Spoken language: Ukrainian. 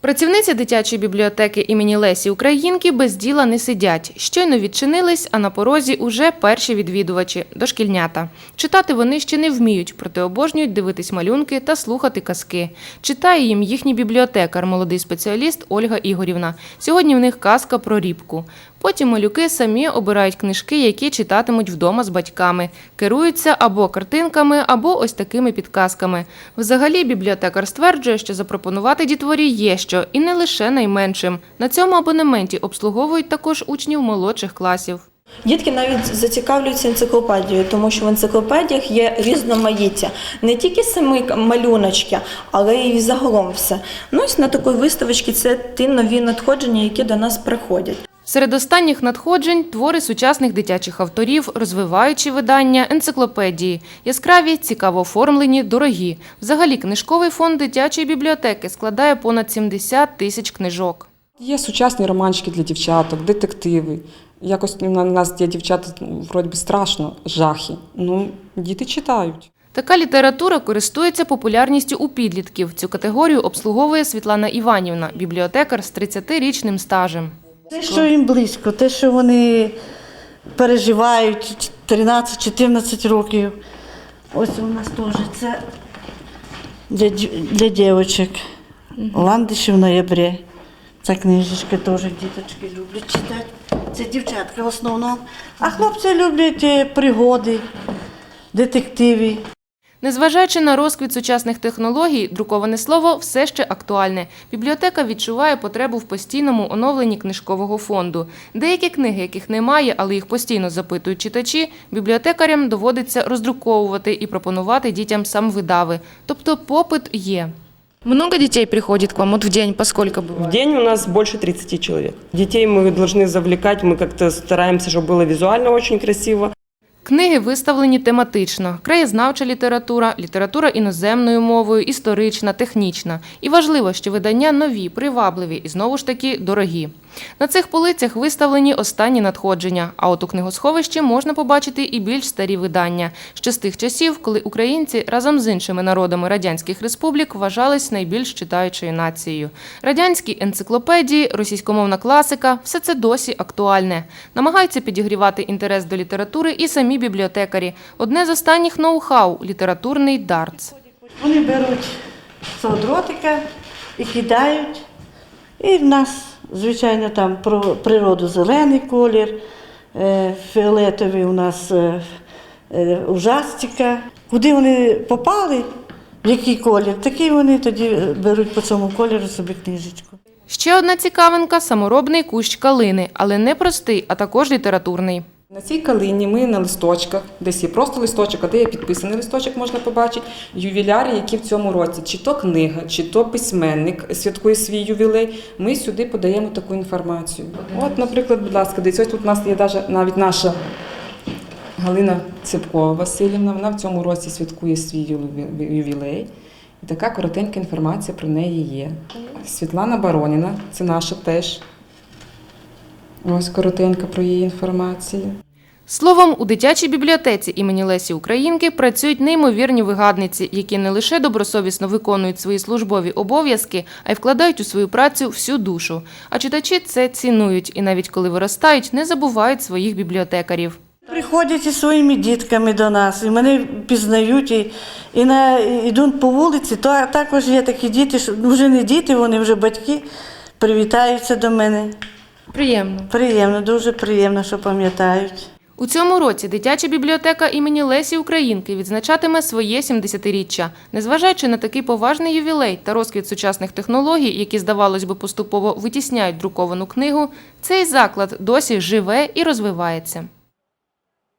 Працівниці дитячої бібліотеки імені Лесі Українки без діла не сидять. Щойно відчинились, а на порозі уже перші відвідувачі – дошкільнята. Читати вони ще не вміють, проте обожнюють дивитись малюнки та слухати казки. Читає їм їхній бібліотекар, молодий спеціаліст Ольга Ігорівна. Сьогодні в них казка про рібку. Потім малюки самі обирають книжки, які читатимуть вдома з батьками. Керуються або картинками, або ось такими підказками. Взагалі, бібліотекар стверджує, що запропонувати дітворі є що, і не лише найменшим. На цьому абонементі обслуговують також учнів молодших класів. Дітки навіть зацікавлюються енциклопедією, тому що в енциклопедіях є різноманіття. Не тільки самі малюночки, але й загалом все. Ну, ось на такій виставочці це ті нові надходження, які до нас приходять. Серед останніх надходжень твори сучасних дитячих авторів, розвиваючі видання, енциклопедії. Яскраві, цікаво оформлені, дорогі. Взагалі, книжковий фонд дитячої бібліотеки складає понад 70 тисяч книжок. Є сучасні романчики для дівчаток, детективи. Якось у нас є дівчата, ну, вроді страшно, жахи. Ну, діти читають. Така література користується популярністю у підлітків. Цю категорію обслуговує Світлана Іванівна, бібліотекар з 30-річним стажем. Те, що їм близько, те, що вони переживають 13-14 років. Ось у нас теж це для, для дівчаток. Ландиші в ноябрі. Ця книжечка теж діточки люблять читати. Це дівчатка в основному. А хлопці люблять е, пригоди, детективи. Незважаючи на розквіт сучасних технологій, друковане слово все ще актуальне. Бібліотека відчуває потребу в постійному оновленні книжкового фонду. Деякі книги, яких немає, але їх постійно запитують читачі, бібліотекарям доводиться роздруковувати і пропонувати дітям самвидави. Тобто попит є. Много дітей приходить к вам от в день, поскольку В день у нас больше 30 человек. Детей мы должны завлекать, мы как-то стараемся, чтобы было визуально очень красиво. Книги виставлені тематично: краєзнавча література, література іноземною мовою, історична, технічна. І важливо, що видання нові, привабливі і знову ж таки дорогі. На цих полицях виставлені останні надходження. А от у книгосховищі можна побачити і більш старі видання, що з тих часів, коли українці разом з іншими народами радянських республік вважались найбільш читаючою нацією. Радянські енциклопедії, російськомовна класика все це досі актуальне. Намагаються підігрівати інтерес до літератури і самі бібліотекарі. Одне з останніх ноу-хау літературний дартс. Вони беруть цього дротика і кидають. І в нас, звичайно, там про природу зелений колір, е, фіолетовий у нас е, е, ужастика. Куди вони попали, в який колір, такий вони тоді беруть по цьому кольору собі книжечку. Ще одна цікавинка саморобний кущ калини, але не простий, а також літературний. На цій калині ми на листочках, десь є просто листочок, а де є підписаний листочок, можна побачити, ювіляри, які в цьому році, чи то книга, чи то письменник святкує свій ювілей. Ми сюди подаємо таку інформацію. От, наприклад, будь ласка, дивіться, ось тут у нас є навіть наша Галина Цепкова Васильівна. Вона в цьому році святкує свій ювілей. І така коротенька інформація про неї є. Світлана Бароніна, це наша теж. Ось коротенька про її інформацію. Словом, у дитячій бібліотеці імені Лесі Українки працюють неймовірні вигадниці, які не лише добросовісно виконують свої службові обов'язки, а й вкладають у свою працю всю душу. А читачі це цінують і навіть коли виростають, не забувають своїх бібліотекарів. Приходять із своїми дітками до нас, і мене пізнають, і, і на, йдуть по вулиці, то також є такі діти, що ну, вже не діти, вони вже батьки, привітаються до мене. Приємно. Приємно, дуже приємно, що пам'ятають. У цьому році дитяча бібліотека імені Лесі Українки відзначатиме своє 70-річчя. Незважаючи на такий поважний ювілей та розквіт сучасних технологій, які, здавалось би, поступово витісняють друковану книгу, цей заклад досі живе і розвивається.